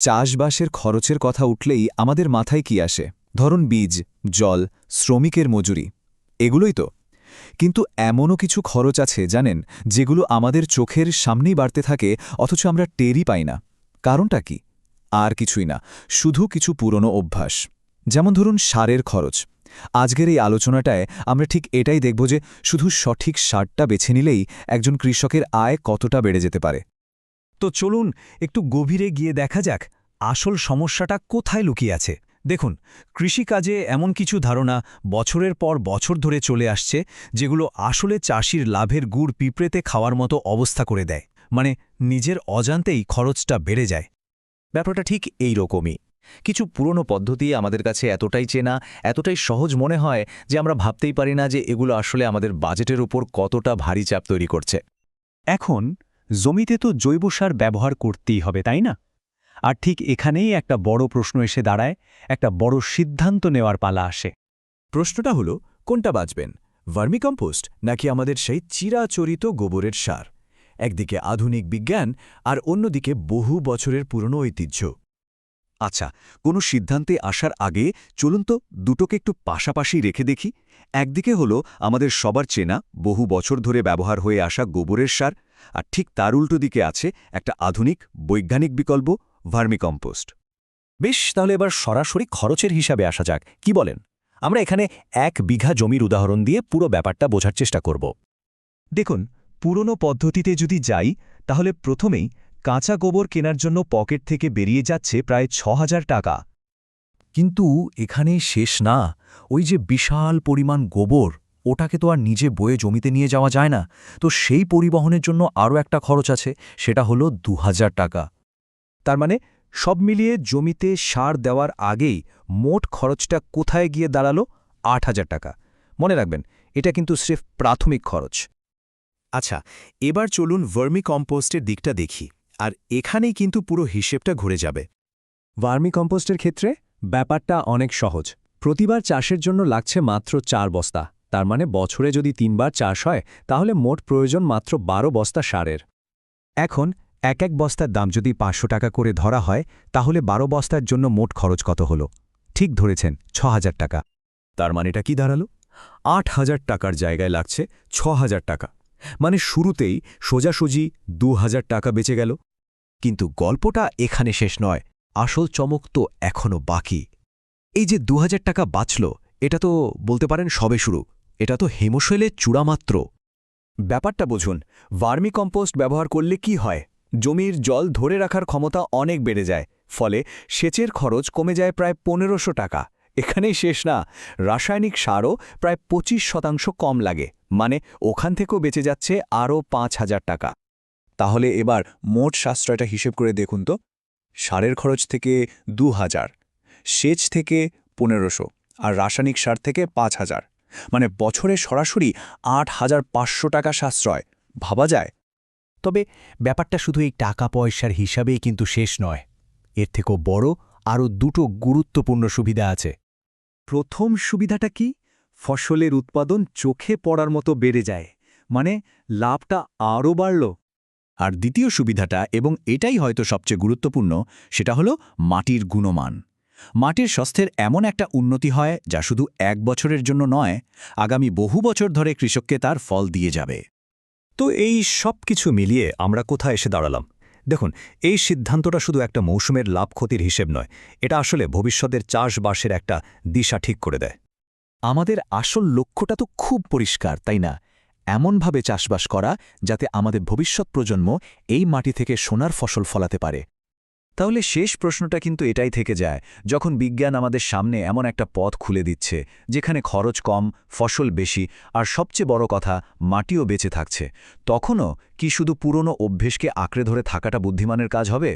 চাষবাসের খরচের কথা উঠলেই আমাদের মাথায় কি আসে? ধরুন বীজ, জল, শ্রমিকের মজুরি। এগুলোই তো। কিন্তু এমনও কিছু খরচ আছে, জানেন, যেগুলো আমাদের চোখের সামনেই বাড়তে থাকে, অথচ আমরা টেরই পাই না। কারণটা কি? আর কিছুই না, শুধু কিছু পুরনো অভ্যাস। যেমন ধরুন সারের খরচ। আজকের এই আলোচনাটায় আমরা ঠিক এটাই দেখব যে শুধু সঠিক সারটা বেছে নিলেই একজন কৃষকের আয় কতটা বেড়ে যেতে পারে। তো চলুন একটু গভীরে গিয়ে দেখা যাক আসল সমস্যাটা কোথায় লুকিয়ে আছে। দেখুন, কৃষিকাজে এমন কিছু ধারণা বছরের পর বছর ধরে চলে আসছে যেগুলো আসলে চাষির লাভের গুড় পিঁপড়েতে খাওয়ার মতো অবস্থা করে দেয়। মানে নিজের অজান্তেই খরচটা বেড়ে যায়। ব্যাপারটা ঠিক এই রকমই। কিছু পুরনো পদ্ধতি আমাদের কাছে এতটাই চেনা, এতটাই সহজ মনে হয় যে আমরা ভাবতেই পারি না যে এগুলো আসলে আমাদের বাজেটের উপর কতটা ভারী চাপ তৈরি করছে। এখন জমিতে তো জৈব সার ব্যবহার করতেই হবে তাই না? আর ঠিক এখানেই একটা বড় প্রশ্ন এসে দাঁড়ায় একটা বড় সিদ্ধান্ত নেওয়ার পালা আসে। প্রশ্নটা হলো কোনটা বাঁচবেন ভার্মিকম্পোস্ট নাকি আমাদের সেই চিরাচরিত গোবরের সার? একদিকে আধুনিক বিজ্ঞান আর অন্যদিকে বহু বছরের পুরনো ঐতিহ্য। আচ্ছা কোনো সিদ্ধান্তে আসার আগে চলুন তো দুটোকে একটু পাশাপাশি রেখে দেখি। একদিকে হলো আমাদের সবার চেনা বহু বছর ধরে ব্যবহার হয়ে আসা গোবরের সার আর ঠিক তার উল্টো দিকে আছে একটা আধুনিক বৈজ্ঞানিক বিকল্প, ভার্মিকম্পোস্ট। বেশ, তাহলে এবার সরাসরি খরচের হিসাবে আসা যাক। কি বলেন? আমরা এখানে এক বিঘা জমির উদাহরণ দিয়ে পুরো ব্যাপারটা বোঝার চেষ্টা করব। দেখুন, পুরনো পদ্ধতিতে যদি যাই, তাহলে প্রথমেই কাঁচা গোবর কেনার জন্য পকেট থেকে বেরিয়ে যাচ্ছে প্রায় ছ টাকা। কিন্তু এখানে শেষ না। ওই যে বিশাল পরিমাণ গোবর। ওটাকে তো আর নিজে বয়ে জমিতে নিয়ে যাওয়া যায় না। তো সেই পরিবহনের জন্য আরও একটা খরচ আছে, সেটা হলো দু হাজার টাকা। তার মানে সব মিলিয়ে জমিতে সার দেওয়ার আগেই মোট খরচটা কোথায় গিয়ে দাঁড়াল? আট হাজার টাকা। মনে রাখবেন, এটা কিন্তু স্রেফ প্রাথমিক খরচ। আচ্ছা এবার চলুন ভার্মি কম্পোস্টের দিকটা দেখি, আর এখানেই কিন্তু পুরো হিসেবটা ঘুরে যাবে। ভার্মি কম্পোস্টের ক্ষেত্রে ব্যাপারটা অনেক সহজ। প্রতিবার চাষের জন্য লাগছে মাত্র চার বস্তা। তার মানে বছরে যদি তিনবার চাষ হয়, তাহলে মোট প্রয়োজন মাত্র বারো বস্তা সারের। এখন, এক এক বস্তার দাম যদি পাঁচশো টাকা করে ধরা হয়, তাহলে বারো বস্তার জন্য মোট খরচ কত হল? ঠিক ধরেছেন, ছ হাজার টাকা। তার মানেটা কি দাঁড়াল? আট হাজার টাকার জায়গায় লাগছে ছ হাজার টাকা। মানে শুরুতেই সোজাসুজি দু হাজার টাকা বেঁচে গেল। কিন্তু গল্পটা এখানে শেষ নয়, আসল চমক তো এখনও বাকি। এই যে দু হাজার টাকা বাঁচল, এটা তো বলতে পারেন সবে শুরু। এটা তো হেমশৈলের চূড়ামাত্র ব্যাপারটা বুঝুন, ভার্মি কম্পোস্ট ব্যবহার করলে কি হয়? জমির জল ধরে রাখার ক্ষমতা অনেক বেড়ে যায়, ফলে সেচের খরচ কমে যায় প্রায় পনেরোশো টাকা। এখানেই শেষ না, রাসায়নিক সারও প্রায় পঁচিশ শতাংশ কম লাগে মানে ওখান থেকেও বেঁচে যাচ্ছে আরও পাঁচ হাজার টাকা। তাহলে এবার মোট সাশ্রয়টা হিসেব করে দেখুন তো। সারের খরচ থেকে দু হাজার, সেচ থেকে পনেরোশো, আর রাসায়নিক সার থেকে পাঁচ হাজার। মানে বছরে সরাসরি আট হাজার পাঁচশো টাকা সাশ্রয়, ভাবা যায়। তবে ব্যাপারটা শুধু এই টাকা পয়সার হিসাবেই কিন্তু শেষ নয়, এর থেকেও বড় আরও দুটো গুরুত্বপূর্ণ সুবিধা আছে। প্রথম সুবিধাটা কি? ফসলের উৎপাদন চোখে পড়ার মতো বেড়ে যায় মানে লাভটা আরও বাড়ল। আর দ্বিতীয় সুবিধাটা, এবং এটাই হয়তো সবচেয়ে গুরুত্বপূর্ণ, সেটা হলো মাটির গুণমান। মাটির স্বাস্থ্যের এমন একটা উন্নতি হয় যা শুধু এক বছরের জন্য নয়, আগামী বহু বছর ধরে কৃষককে তার ফল দিয়ে যাবে। তো এই সব কিছু মিলিয়ে আমরা কোথায় এসে দাঁড়ালাম? দেখুন, এই সিদ্ধান্তটা শুধু একটা মৌসুমের লাভ ক্ষতির হিসেব নয়, এটা আসলে ভবিষ্যতের চাষবাসের একটা দিশা ঠিক করে দেয়। আমাদের আসল লক্ষ্যটা তো খুব পরিষ্কার, তাই না? এমনভাবে চাষবাস করা যাতে আমাদের ভবিষ্যৎ প্রজন্ম এই মাটি থেকে সোনার ফসল ফলাতে পারে। তাহলে শেষ প্রশ্নটা কিন্তু এটাই থেকে যায়, যখন বিজ্ঞান আমাদের সামনে এমন একটা পথ খুলে দিচ্ছে, যেখানে খরচ কম, ফসল বেশি, আর সবচেয়ে বড় কথা, মাটিও বেঁচে থাকছে। তখনও কি শুধু পুরনো অভ্যেসকে আঁকড়ে ধরে থাকাটা বুদ্ধিমানের কাজ হবে?